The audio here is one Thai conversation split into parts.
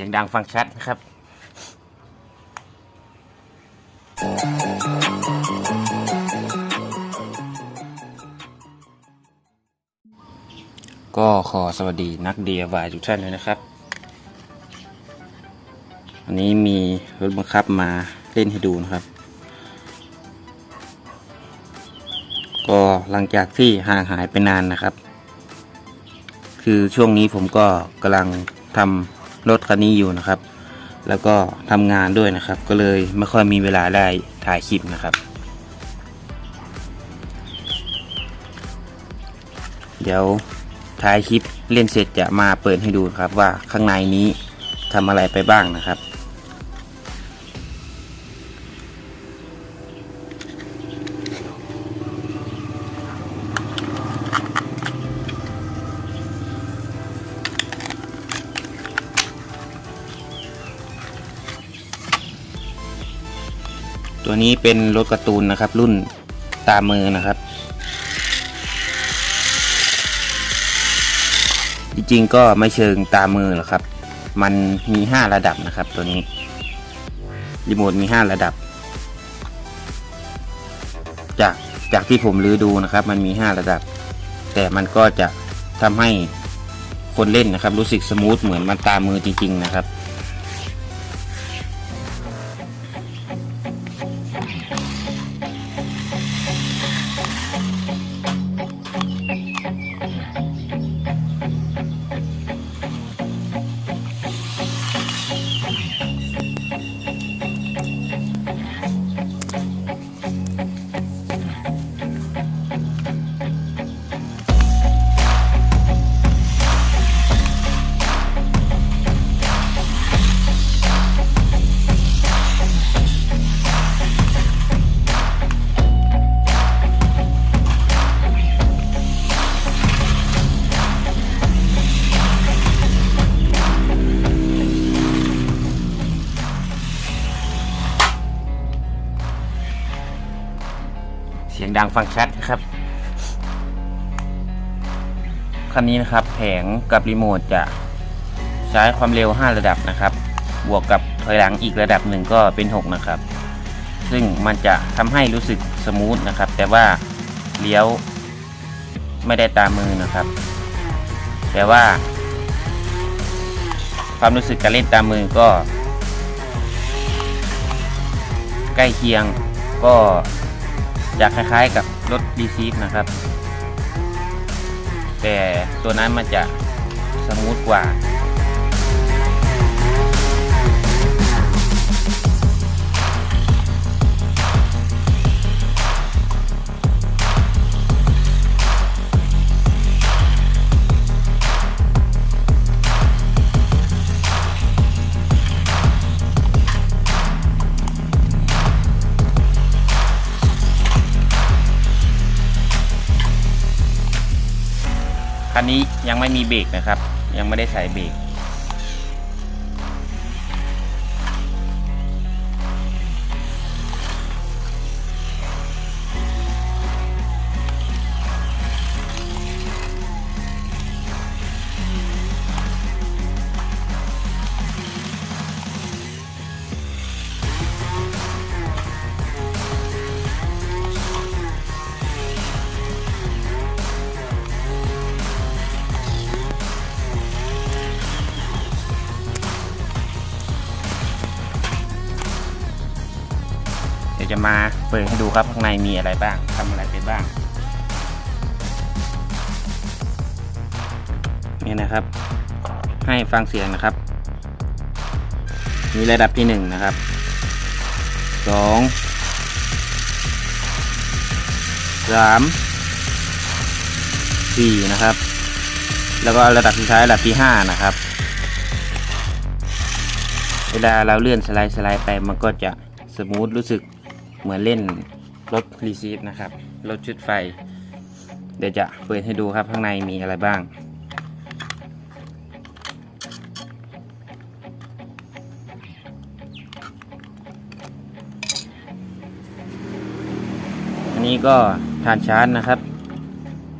สียงดังฟังชัดนะครับก็ขอสวัสดีนัก DIY ทุกท่านเลยนะครับวันนี้มีรถบังคับมาเล่นให้ดูนะครับ ก็หลังจากที่ห่างหายไปนานนะครับ คือช่วงนี้ผมก็กำลังทำ รถคันนี้อยู่นะครับ แล้วก็ทำงานด้วยนะครับ ก็เลยไม่ค่อยมีเวลาได้ถ่ายคลิปนะครับ เดี๋ยวท้ายคลิปเล่นเสร็จจะมาเปิดให้ดูครับว่าข้างในนี้ทำอะไรไปบ้างนะครับ ตัวนี้เป็นรถการ์ตูนนะครับ รุ่นตามมือนะครับ จริงๆก็ไม่เชิงตามมือหรอกครับ มันมี 5 ระดับนะครับ ตัวนี้รีโมทมี 5 ระดับ จากจากที่ผมรื้อดูนะครับ มันมี 5 ระดับ แต่มันก็จะทำให้คนเล่นนะครับ รู้สึกสมูทเหมือนมันตามมือจริง ๆ นะครับ สียงดังฟังชัดนะครับ คันนี้นะครับแผงกับรีโมทจะใช้ความเร็ว 5 ระดับนะครับ บวกกับถอยหลังอีกระดับหนึ่งก็เป็น 6 นะครับ ซึ่งมันจะทำให้รู้สึกสมูทนะครับ แต่ว่าเลี้ยวไม่ได้ตามมือนะครับ แต่ว่า ความรู้สึกการเล่นตามมือก็ ใกล้เคียงก็ จะคล้ายๆกับรถรีซีฟนะครับ แต่ตัวนั้นมันจะสมูทกว่า คันนี้ยังไม่มีเบรกนะครับ ยังไม่ได้ใส่เบรก ยวจะมาเปิดให้ดูครับข้างในมีอะไรบ้างทำอะไรไปบ้าง นี่นะครับ ให้ฟังเสียงนะครับ มีระดับที่หนึ่งนะครับสองสามสี่นะครับ แล้วก็ระดับสุดท้ายระดับที่ห้านะครับ เวลาเราเลื่อนสไลด์สไลด์ไปมันก็จะสมูทรู้สึก เหมือนเล่นรถรีซีฟนะครับ รถชุดไฟ เดี๋ยวจะเปิดให้ดูครับข้างในมีอะไรบ้าง อันนี้ก็ทานชาร์จนะครับ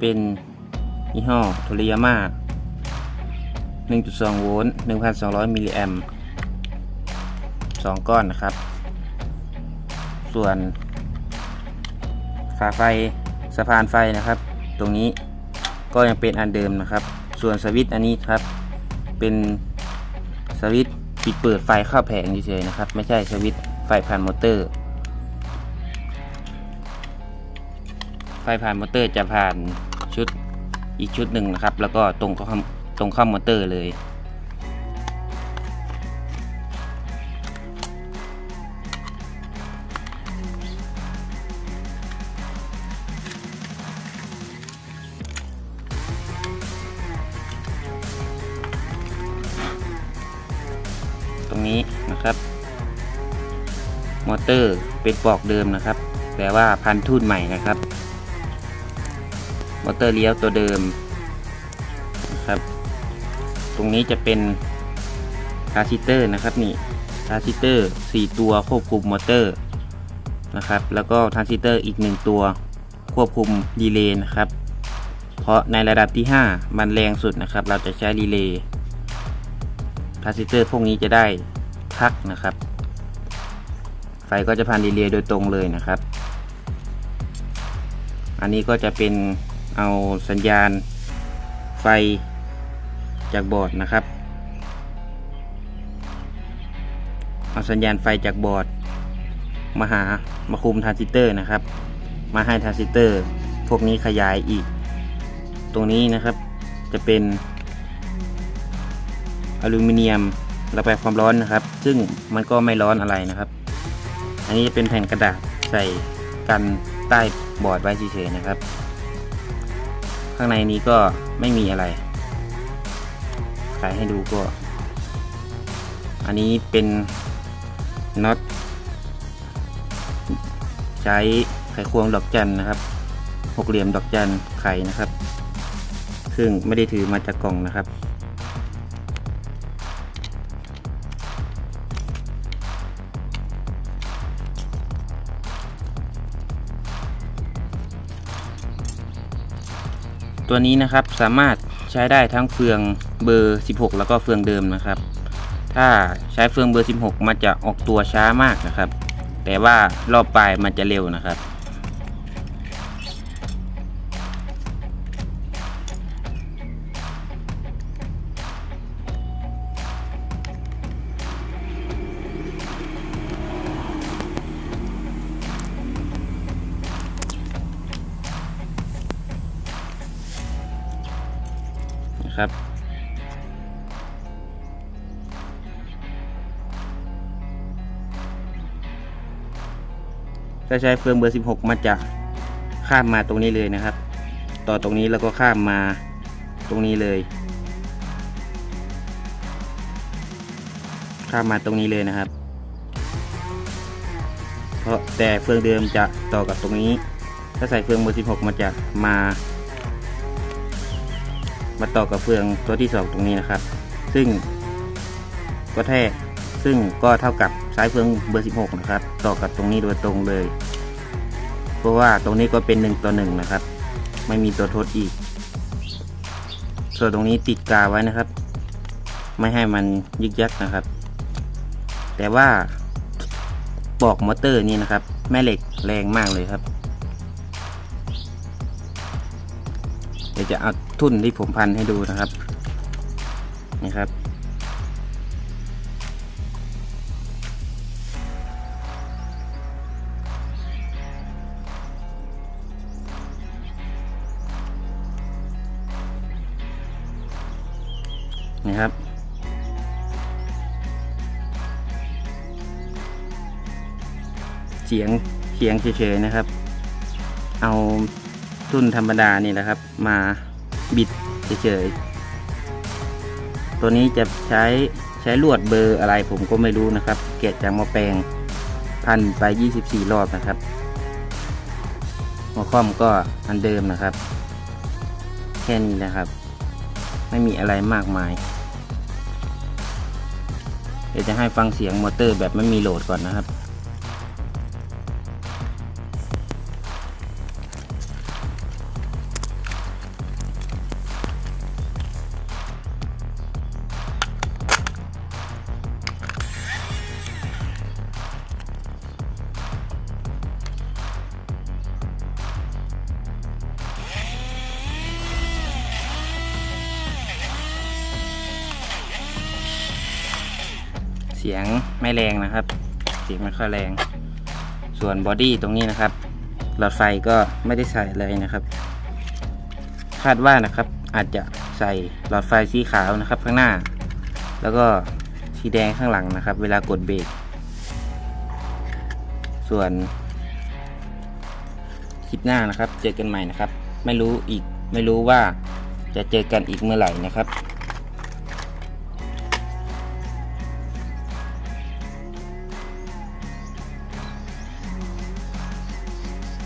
เป็นยี่ห้อโทริยาม่า1.2 โวลต์ 1,200 มิลลิแอมป์2ก้อนนะครับ ส่วนฝาไฟสะพานไฟนะครับ ตรงนี้ก็ยังเป็นอันเดิมนะครับ ส่วนสวิตช์อันนี้ครับ เป็นสวิตช์ปิดเปิดไฟเข้าแผงเฉยๆนะครับ ไม่ใช่สวิตช์ไฟผ่านมอเตอร์ ไฟผ่านมอเตอร์จะผ่านชุดอีกชุดหนึ่งนะครับ แล้วก็ตรงเข้าตรงเข้ามอเตอร์เลย ตรงนี้นะครับ มอเตอร์เป็นปลอกเดิมนะครับ แต่ว่าพันทุ่นใหม่นะครับ มอเตอร์เลี้ยวตัวเดิมนะครับ ตรงนี้จะเป็นทรานซิสเตอร์นะครับนี่ทรานซิสเตอร์ 4 ตัวควบคุมมอเตอร์นะครับ แล้วก็ทรานซิสเตอร์อีก 1 ตัวควบคุมดีเลย์นะครับ เพราะในระดับที่ 5 มันแรงสุดนะครับ เราจะใช้รีเลย์ ทรานซิสเตอร์พวกนี้จะได้พักนะครับ ไฟก็จะผ่านรีเลย์โดยตรงเลยนะครับ อันนี้ก็จะเป็นเอาสัญญาณไฟจากบอร์ดนะครับ เอาสัญญาณไฟจากบอร์ดมาหามาคุมทรานซิสเตอร์นะครับ มาให้ทรานซิสเตอร์ พวกนี้ขยายอีก ตรงนี้นะครับจะเป็น ลูมิเนียมระบายความร้อนนะครับ ซึ่งมันก็ไม่ร้อนอะไรนะครับ อันนี้จะเป็นแผ่นกระดาษใส่กันใต้บอร์ดไว้เฉยๆนะครับ ข้างในนี้ก็ไม่มีอะไรขายให้ดูก็ อันนี้เป็นน็อตใช้ไขควงดอกจันนะครับหกเหลี่ยมดอกจันไขนะครับ ซึ่งไม่ได้ถือมาจากกล่องนะครับ ตัวนี้นะครับสามารถใช้ได้ทั้งเฟืองเบอร์ 16 แล้วก็เฟืองเดิมนะครับ ถ้าใช้เฟืองเบอร์ 16 มันจะออกตัวช้ามากนะครับ แต่ว่ารอบปลายมันจะเร็วนะครับ นะครับ ถ้าใช้เฟืองเบอร์ 16มันจะข้ามมาตรงนี้เลยนะครับ ต่อตรงนี้แล้วก็ข้ามมาตรงนี้เลย ข้ามมาตรงนี้เลยนะครับ เพราะแต่เฟืองเดิมจะต่อกับตรงนี้ ถ้าใส่เฟืองเบอร์ 16มันจะมา มาต่อกับเฟืองตัวที่ 2 ตรงนี้นะครับ ซึ่งก็แท้ซึ่งก็เท่ากับสายเฟืองเบอร์ 16 นะครับ ต่อกับตรงนี้โดยตรงเลย เพราะว่าตรงนี้ก็เป็น1ต่อ1นะครับ ไม่มีตัวทดอีก ส่วนตรงนี้ติดกาไว้นะครับ ไม่ให้มันยึกยักนะครับ แต่ว่าปอกมอเตอร์นี่นะครับ แม่เหล็กแรงมากเลยครับ จะเอาทุ่นที่ผมพันให้ดูนะครับนี่ครับ นี่ครับเสียงเสียงเฉยๆนะครับ เอา ทุ่นธรรมดานี่แหละครับ มาบิดเฉยๆ ตัวนี้จะใช้ใช้ลวดเบอร์อะไรผมก็ไม่รู้นะครับ เกะจากมอแปลงพันไป 24 รอบนะครับหัวข้อมก็อันเดิมนะครับ แค่นี้นะครับ ไม่มีอะไรมากมายเดี๋ยวจะให้ฟังเสียงมอเตอร์แบบไม่มีโหลดก่อนนะครับ เสียงไม่แรงนะครับ เสียงไม่ค่อยแรง ส่วนบอดี้ตรงนี้นะครับหลอดไฟก็ไม่ได้ใส่เลยนะครับ คาดว่านะครับอาจจะใส่หลอดไฟสีขาวนะครับ ข้างหน้า แล้วก็สีแดงข้างหลังนะครับ เวลากดเบรกส่วนคลิปหน้านะครับ เจอกันใหม่นะครับ ไม่รู้อีกไม่รู้ว่าจะเจอกันอีกเมื่อไหร่นะครับ